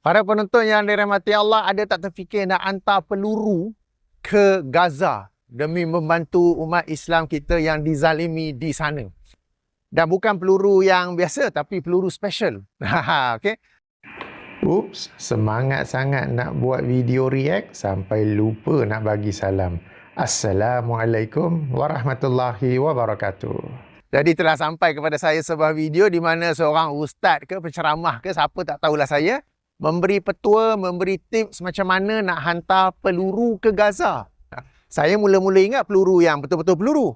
Para penonton yang dirahmati Allah, ada tak terfikir nak hantar peluru ke Gaza demi membantu umat Islam kita yang dizalimi di sana? Dan bukan peluru yang biasa tapi peluru special. okay? Oops, semangat sangat nak buat video react sampai lupa nak bagi salam. Assalamualaikum warahmatullahi wabarakatuh. Jadi telah sampai kepada saya sebuah video di mana seorang ustaz ke penceramah ke siapa tak tahulah saya memberi petua, memberi tips macam mana nak hantar peluru ke Gaza. Saya mula-mula ingat peluru yang betul-betul peluru.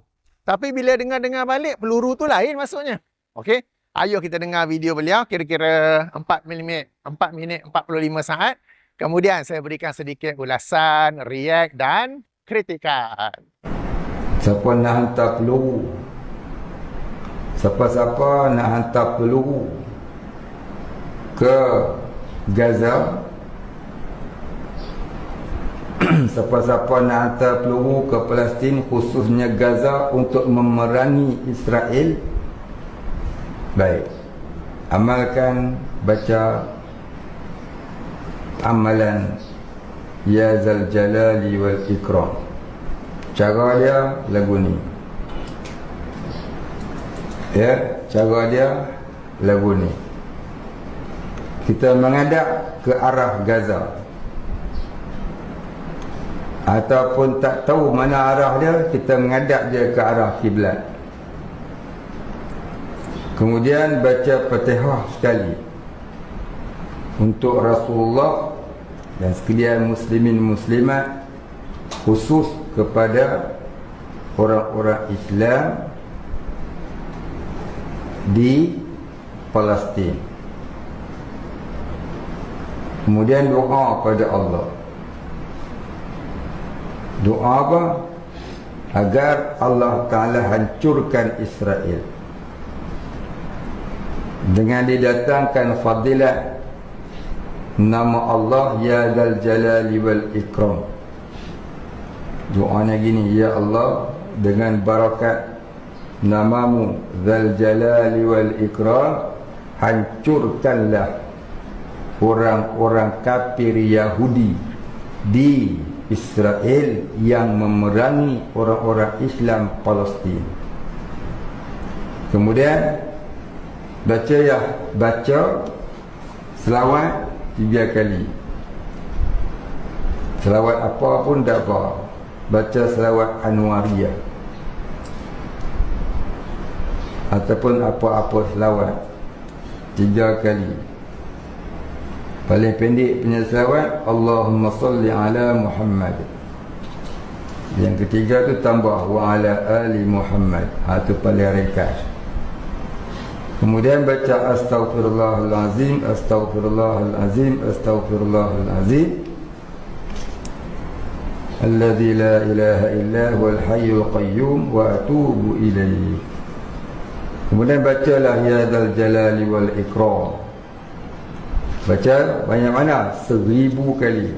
Tapi bila dengar-dengar balik, peluru tu lain maksudnya. Okey, ayo kita dengar video beliau kira-kira 4 minit, 4 minit 45 saat. Kemudian saya berikan sedikit ulasan, react dan kritikan. Siapa nak hantar peluru? Siapa-siapa nak hantar peluru ke Gaza. Siapa-siapa nak hantar peluru ke Palestin Khususnya Gaza untuk memerangi Israel? Baik. Amalkan Baca Amalan Ya Zal Jalali wal Ikram. Cara dia lagu ni. Ya Cara dia lagu ni kita menghadap ke arah Gaza. Ataupun tak tahu mana arah dia kita menghadap dia ke arah kiblat kemudian baca Fatihah sekali. Untuk Rasulullah dan sekalian muslimin muslimat khusus kepada orang-orang Islam di Palestin Kemudian doa pada Allah. Doa apa? Agar Allah Ta'ala hancurkan Israel. Dengan didatangkan fadilat Nama Allah Ya Dal Jalali Wal Ikram. Doanya gini Ya Allah Dengan barakat Namamu Dal Jalali Wal Ikram Hancurkanlah orang-orang kafir Yahudi di Israel yang memerangi orang-orang Islam Palestin. Kemudian baca ya baca selawat tiga kali. Selawat apa pun tak apa. Baca selawat Anwariyah. Ataupun apa-apa selawat tiga kali. Paling pendek punya selawat Allahumma salli ala Muhammad. Yang ketiga tu tambah Wa ala ali Muhammad. Ha, Itu paling ringkas. Kemudian baca Astaghfirullahalazim Astaghfirullahalazim Astaghfirullahalazim. Alladhi la ilaha illa wal hayyul qayyum Wa atubu ilaih Kemudian bacalah Ya dal jalali wal ikram Baca banyak mana? Seribu kali.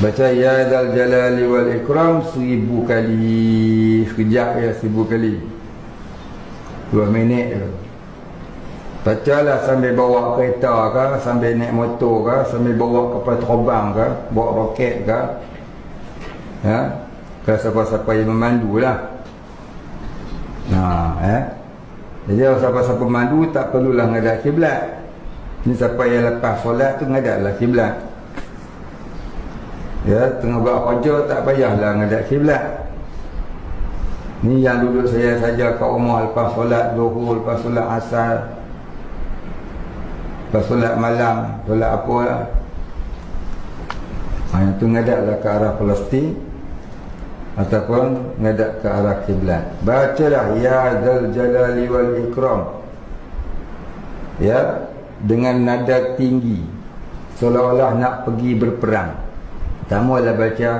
Baca Ya Dal Jalali Wal Ikram Seribu kali. Sekejap ya seribu kali. Dua minit je. Bacalah sambil bawa kereta ke Sambil naik motor ke Sambil bawa kapal terbang ke Bawa roket ke. Ya Kalau siapa-siapa yang memandu lah Nah, eh? Jadi kalau siapa-siapa memandu Tak perlulah ngadak kiblat ini siapa yang lepas solat tu ngadaklah kiblat. Ya, tengah buat kerja tak payahlah ngadak kiblat. Ni yang duduk saya saja kat rumah lepas solat zuhur, lepas solat asar. Lepas solat malam, solat apa lah. Ha, yang tu ngadaklah ke arah Palestin ataupun ngadak ke arah kiblat. Bacalah ya zal jalali wal ikram. Ya, dengan nada tinggi seolah-olah nak pergi berperang. Pertama lah baca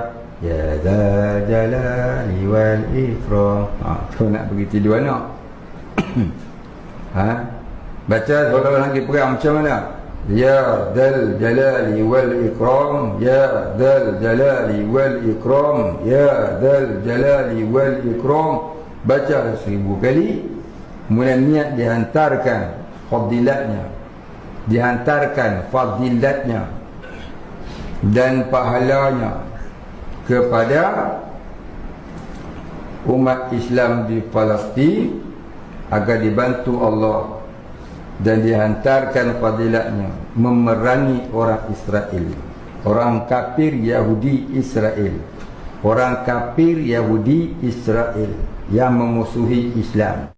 ya za jalali wal ikram. Ha tu nak pergi tidur anak. Ha? Baca seolah-olah nak pergi perang macam mana? Ya dal jalali wal ikram. Ya dal jalali wal ikram. Ya dal jalali wal ikram. Baca seribu kali kemudian niat dihantarkan fadilatnya dihantarkan fadilatnya dan pahalanya kepada umat Islam di Palestin agar dibantu Allah dan dihantarkan fadilatnya memerangi orang Israel. Orang kafir Yahudi Israel. Orang kafir Yahudi Israel yang memusuhi Islam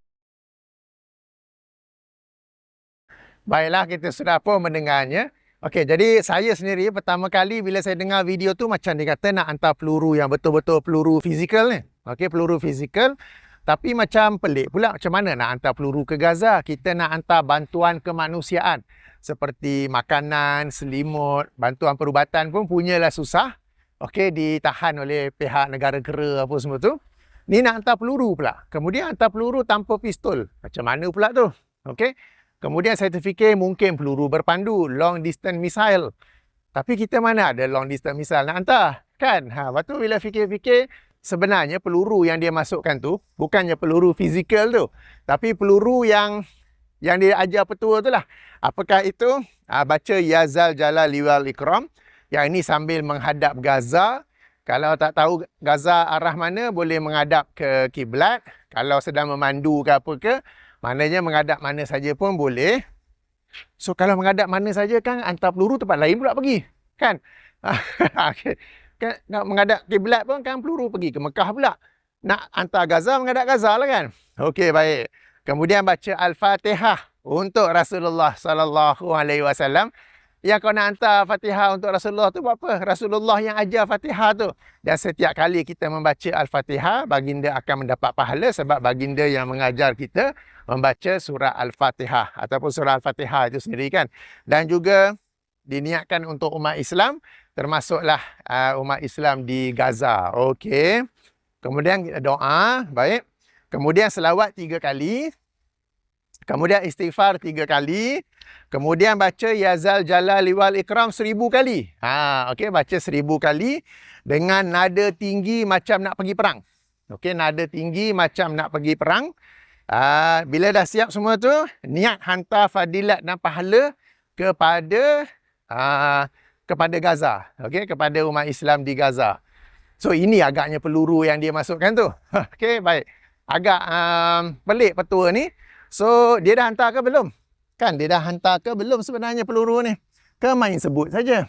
Baiklah kita sudah pun mendengarnya. Okey, jadi saya sendiri pertama kali bila saya dengar video tu macam dia kata nak hantar peluru yang betul-betul peluru fizikal ni. Okey, peluru fizikal. Tapi macam pelik pula macam mana nak hantar peluru ke Gaza. Kita nak hantar bantuan kemanusiaan. Seperti makanan, selimut, bantuan perubatan pun punyalah susah. Okey, ditahan oleh pihak negara kera apa semua tu. Ni nak hantar peluru pula. Kemudian hantar peluru tanpa pistol. Macam mana pula tu? Okey. Kemudian saya terfikir mungkin peluru berpandu, long distance missile. Tapi kita mana ada long distance missile nak hantar? Kan? Ha, lepas tu bila fikir-fikir, sebenarnya peluru yang dia masukkan tu, bukannya peluru fizikal tu. Tapi peluru yang yang dia ajar petua tu lah. Apakah itu? Ha, baca Yazal Jalal Liwal Ikram. Yang ini sambil menghadap Gaza. Kalau tak tahu Gaza arah mana, boleh menghadap ke kiblat. Kalau sedang memandu ke apa ke, Maknanya menghadap mana saja pun boleh. So kalau menghadap mana saja kan hantar peluru tempat lain pula pergi. Kan? okay. kan nak menghadap kiblat pun kan peluru pergi ke Mekah pula. Nak hantar Gaza menghadap Gaza lah kan. Okey baik. Kemudian baca Al-Fatihah untuk Rasulullah sallallahu alaihi wasallam yang kau nak hantar Fatihah untuk Rasulullah tu apa? Rasulullah yang ajar Fatihah tu. Dan setiap kali kita membaca Al-Fatihah, baginda akan mendapat pahala sebab baginda yang mengajar kita membaca surah Al-Fatihah ataupun surah Al-Fatihah itu sendiri kan. Dan juga diniatkan untuk umat Islam, termasuklah uh, umat Islam di Gaza. Okey. Kemudian doa, baik. Kemudian selawat tiga kali. Kemudian istighfar tiga kali. Kemudian baca Yazal Jalal Liwal Ikram seribu kali. Ha, okay, baca seribu kali dengan nada tinggi macam nak pergi perang. Okey, nada tinggi macam nak pergi perang. Ha, bila dah siap semua tu, niat hantar fadilat dan pahala kepada ha, kepada Gaza. Okey, kepada umat Islam di Gaza. So, ini agaknya peluru yang dia masukkan tu. Okey, baik. Agak um, pelik petua ni. So, dia dah hantar ke belum? Kan dia dah hantar ke belum sebenarnya peluru ni? Ke main sebut saja.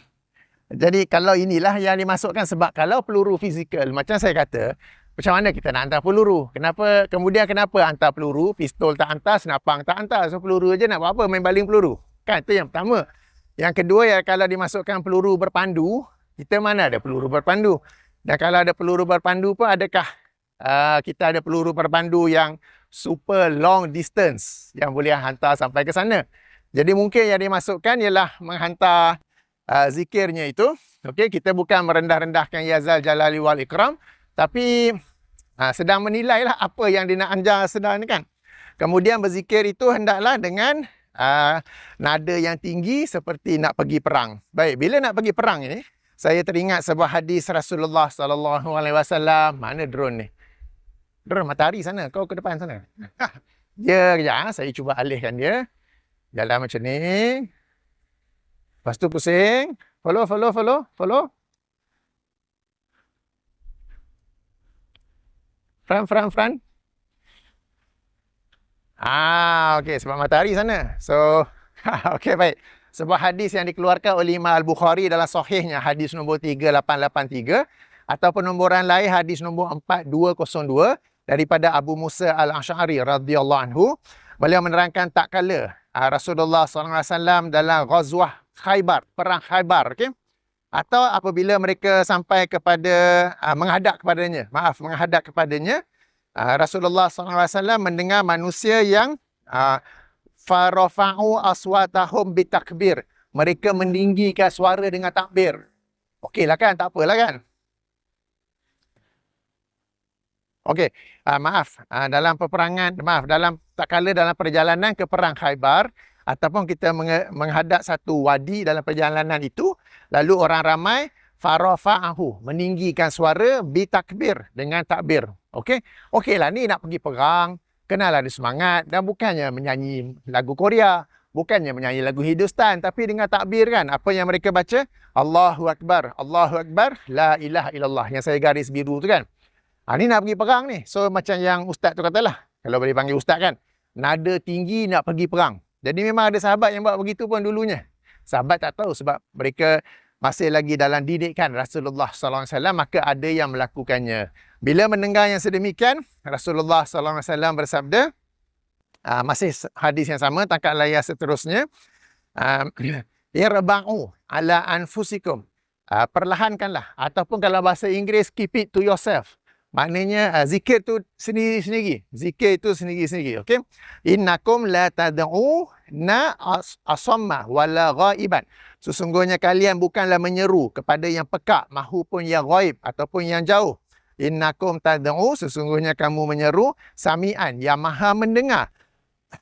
Jadi kalau inilah yang dimasukkan sebab kalau peluru fizikal, macam saya kata, macam mana kita nak hantar peluru? Kenapa kemudian kenapa hantar peluru? Pistol tak hantar, senapang tak hantar. So peluru aja nak buat apa? Main baling peluru. Kan itu yang pertama. Yang kedua ya kalau dimasukkan peluru berpandu, kita mana ada peluru berpandu? Dan kalau ada peluru berpandu pun adakah uh, kita ada peluru berpandu yang super long distance yang boleh hantar sampai ke sana. Jadi mungkin yang dimasukkan ialah menghantar uh, zikirnya itu. Okey, kita bukan merendah-rendahkan Yazal Jalali wal Ikram, tapi uh, sedang menilai lah apa yang dia nak anjar sedang kan. Kemudian berzikir itu hendaklah dengan uh, nada yang tinggi seperti nak pergi perang. Baik, bila nak pergi perang ini, saya teringat sebuah hadis Rasulullah sallallahu alaihi wasallam. Mana drone ni? Drone matahari sana, kau ke depan sana. dia kejap, ha? saya cuba alihkan dia. Jalan macam ni. Lepas tu pusing. Follow, follow, follow, follow. Front, front, front. Ah, okey, sebab matahari sana. So, okey, baik. Sebuah hadis yang dikeluarkan oleh Imam Al-Bukhari dalam sahihnya, hadis nombor 3883 ataupun nombor lain hadis nombor 4202 daripada Abu Musa Al-Ash'ari radhiyallahu anhu beliau menerangkan tak kala uh, Rasulullah SAW dalam Ghazwah Khaybar perang Khaybar okey? Atau apabila mereka sampai kepada uh, menghadap kepadanya maaf menghadap kepadanya uh, Rasulullah SAW mendengar manusia yang farafa'u aswatahum bitakbir. Mereka meninggikan suara dengan takbir. Okeylah kan? Tak apalah kan Okey, uh, maaf uh, dalam peperangan, maaf dalam tak kala dalam perjalanan ke perang Khaybar ataupun kita menghadap satu wadi dalam perjalanan itu, lalu orang ramai farafa'ahu meninggikan suara bi takbir dengan takbir. Okey. Okeylah ni nak pergi perang, kenal ada semangat dan bukannya menyanyi lagu Korea, bukannya menyanyi lagu Hindustan tapi dengan takbir kan apa yang mereka baca Allahu akbar Allahu akbar la ilaha illallah yang saya garis biru tu kan ha, ni nak pergi perang ni. So macam yang ustaz tu katalah kalau boleh panggil ustaz kan nada tinggi nak pergi perang. Jadi memang ada sahabat yang buat begitu pun dulunya. Sahabat tak tahu sebab mereka masih lagi dalam didikan Rasulullah wasallam maka ada yang melakukannya. Bila mendengar yang sedemikian Rasulullah wasallam bersabda uh, masih hadis yang sama tangkap layar seterusnya. Uh, irba'u ala anfusikum. Perlahankanlah. Ataupun kalau bahasa Inggeris keep it to yourself maknanya uh, zikir tu sendiri-sendiri zikir itu sendiri-sendiri okey innakum la tad'u na asamma wala ghaiban sesungguhnya kalian bukanlah menyeru kepada yang pekak mahupun yang ghaib ataupun yang jauh innakum tad'u sesungguhnya kamu menyeru samian yang maha mendengar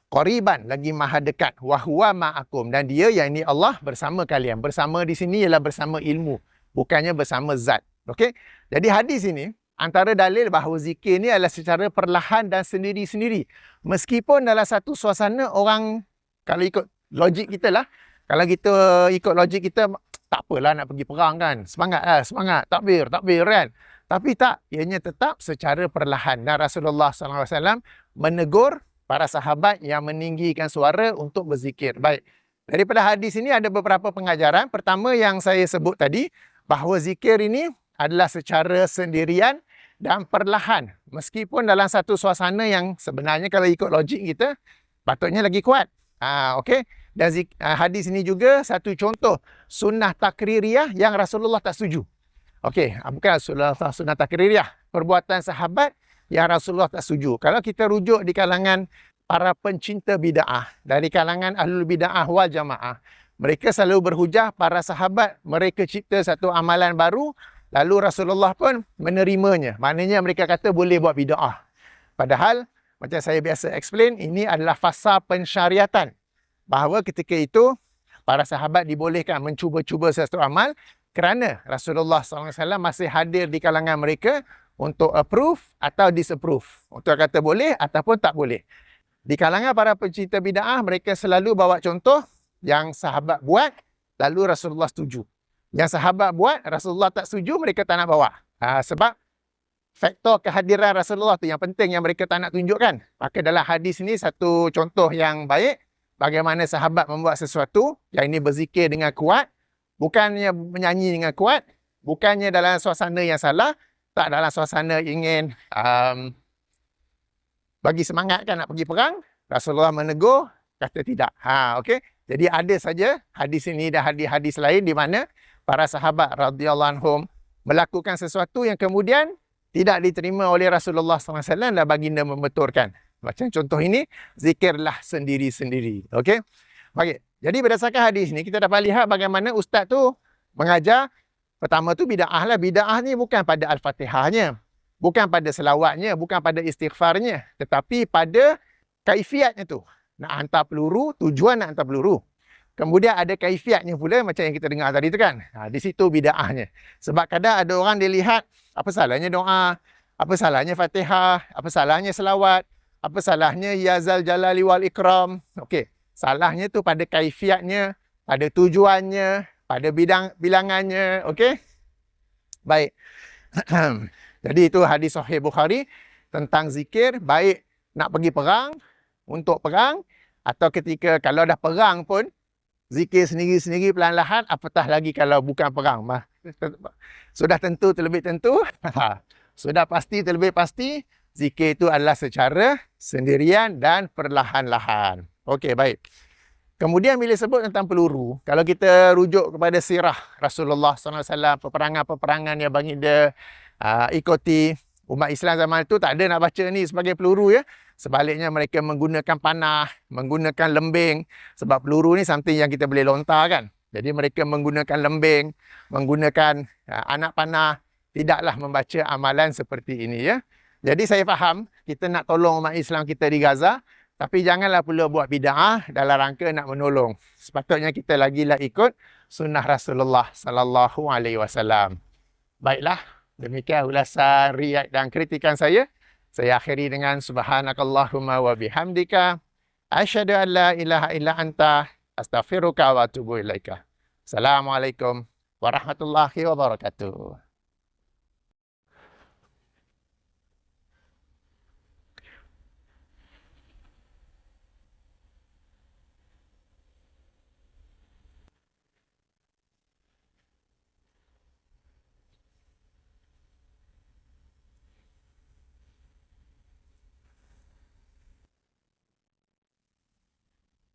Qariban lagi maha dekat wahwa ma'akum dan dia yang ini Allah bersama kalian. Bersama di sini ialah bersama ilmu, bukannya bersama zat. Okey. Jadi hadis ini antara dalil bahawa zikir ni adalah secara perlahan dan sendiri-sendiri. Meskipun dalam satu suasana orang kalau ikut logik kita lah, kalau kita ikut logik kita tak apalah nak pergi perang kan. Semangatlah, semangat, takbir, takbir kan. Tapi tak, ianya tetap secara perlahan. Dan Rasulullah SAW menegur para sahabat yang meninggikan suara untuk berzikir. Baik. Daripada hadis ini ada beberapa pengajaran. Pertama yang saya sebut tadi bahawa zikir ini adalah secara sendirian dan perlahan. Meskipun dalam satu suasana yang sebenarnya kalau ikut logik kita patutnya lagi kuat. Ha, okay. Dan ha, hadis ini juga satu contoh sunnah takririyah yang Rasulullah tak setuju. Okey, ha, bukan Rasulullah sunnah takririyah. Perbuatan sahabat yang Rasulullah tak setuju. Kalau kita rujuk di kalangan para pencinta bida'ah, dari kalangan ahlul bida'ah wal jamaah, mereka selalu berhujah para sahabat, mereka cipta satu amalan baru, lalu Rasulullah pun menerimanya. Maknanya mereka kata boleh buat bida'ah. Padahal, macam saya biasa explain, ini adalah fasa pensyariatan. Bahawa ketika itu, para sahabat dibolehkan mencuba-cuba sesuatu amal kerana Rasulullah SAW masih hadir di kalangan mereka untuk approve atau disapprove. Untuk kata boleh ataupun tak boleh. Di kalangan para pencinta bid'ah, mereka selalu bawa contoh yang sahabat buat, lalu Rasulullah setuju. Yang sahabat buat, Rasulullah tak setuju, mereka tak nak bawa. Ha, sebab faktor kehadiran Rasulullah tu yang penting yang mereka tak nak tunjukkan. Maka dalam hadis ini satu contoh yang baik, bagaimana sahabat membuat sesuatu, yang ini berzikir dengan kuat, bukannya menyanyi dengan kuat, bukannya dalam suasana yang salah, tak dalam suasana ingin um, bagi semangat kan nak pergi perang, Rasulullah menegur, kata tidak. Ha, okay? Jadi ada saja hadis ini dan hadis-hadis lain di mana para sahabat radhiyallahu anhum melakukan sesuatu yang kemudian tidak diterima oleh Rasulullah SAW dan baginda membeturkan. Macam contoh ini, zikirlah sendiri-sendiri. Okey? Baik. Jadi berdasarkan hadis ini, kita dapat lihat bagaimana ustaz tu mengajar Pertama tu bida'ah lah. Bida'ah ni bukan pada Al-Fatihahnya. Bukan pada selawatnya, bukan pada istighfarnya. Tetapi pada kaifiatnya tu. Nak hantar peluru, tujuan nak hantar peluru. Kemudian ada kaifiatnya pula macam yang kita dengar tadi tu kan. Ha, di situ bida'ahnya. Sebab kadang ada orang dia lihat apa salahnya doa, apa salahnya fatihah, apa salahnya selawat, apa salahnya yazal jalali wal ikram. Okey, salahnya tu pada kaifiatnya, pada tujuannya, pada bidang bilangannya okey baik jadi itu hadis sahih bukhari tentang zikir baik nak pergi perang untuk perang atau ketika kalau dah perang pun zikir sendiri-sendiri perlahan-lahan apatah lagi kalau bukan perang. Sudah tentu terlebih tentu sudah pasti terlebih pasti zikir itu adalah secara sendirian dan perlahan-lahan. Okey baik. Kemudian bila sebut tentang peluru, kalau kita rujuk kepada sirah Rasulullah SAW, peperangan-peperangan yang baginda uh, ikuti umat Islam zaman itu tak ada nak baca ni sebagai peluru ya. Sebaliknya mereka menggunakan panah, menggunakan lembing sebab peluru ni something yang kita boleh lontar kan. Jadi mereka menggunakan lembing, menggunakan uh, anak panah, tidaklah membaca amalan seperti ini ya. Jadi saya faham kita nak tolong umat Islam kita di Gaza, tapi janganlah pula buat bid'ah dalam rangka nak menolong. Sepatutnya kita lagi lah ikut sunnah Rasulullah sallallahu alaihi wasallam. Baiklah, demikian ulasan riak dan kritikan saya. Saya akhiri dengan subhanakallahumma wa bihamdika Asyhadu an la ilaha illa anta astaghfiruka wa atubu ilaika. Assalamualaikum warahmatullahi wabarakatuh.